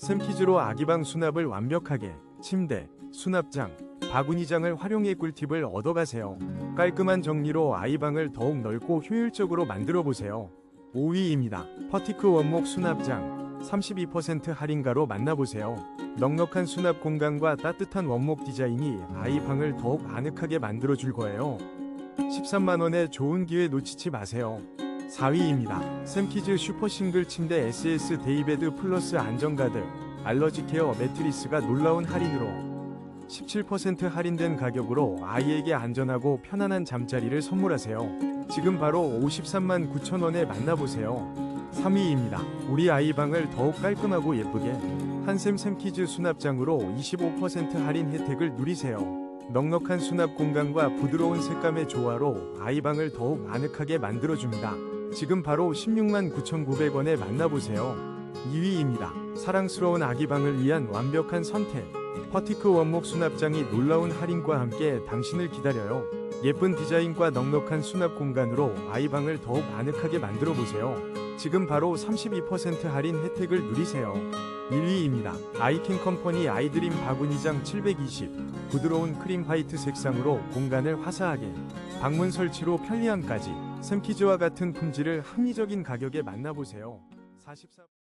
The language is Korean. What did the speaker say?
샘키즈로 아기방 수납을 완벽하게 침대, 수납장, 바구니장을 활용해 꿀팁을 얻어가세요. 깔끔한 정리로 아이방을 더욱 넓고 효율적으로 만들어 보세요. 5위입니다. 퍼티크 원목 수납장 32% 할인가로 만나보세요. 넉넉한 수납 공간과 따뜻한 원목 디자인이 아이방을 더욱 아늑하게 만들어 줄 거예요. 13만원의 좋은 기회 놓치지 마세요. 4위입니다. 샘키즈 슈퍼싱글 침대 SS 데이베드 플러스 안정가드 알러지 케어 매트리스가 놀라운 할인으로 17% 할인된 가격으로 아이에게 안전하고 편안한 잠자리를 선물하세요. 지금 바로 53만 9천원에 만나보세요. 3위입니다. 우리 아이 방을 더욱 깔끔하고 예쁘게 한샘 샘키즈 수납장으로 25% 할인 혜택을 누리세요. 넉넉한 수납 공간과 부드러운 색감의 조화로 아이방을 더욱 아늑하게 만들어줍니다. 지금 바로 16만 9,900원에 만나보세요. 2위입니다. 사랑스러운 아기방을 위한 완벽한 선택. 퍼티크 원목 수납장이 놀라운 할인과 함께 당신을 기다려요. 예쁜 디자인과 넉넉한 수납 공간으로 아이방을 더욱 아늑하게 만들어 보세요. 지금 바로 32% 할인 혜택을 누리세요. 1위입니다. 아이캔 컴퍼니 아이드림 바구니장 720 부드러운 크림 화이트 색상으로 공간을 화사하게 방문 설치로 편리함까지 샘키즈와 같은 품질을 합리적인 가격에 만나보세요. 44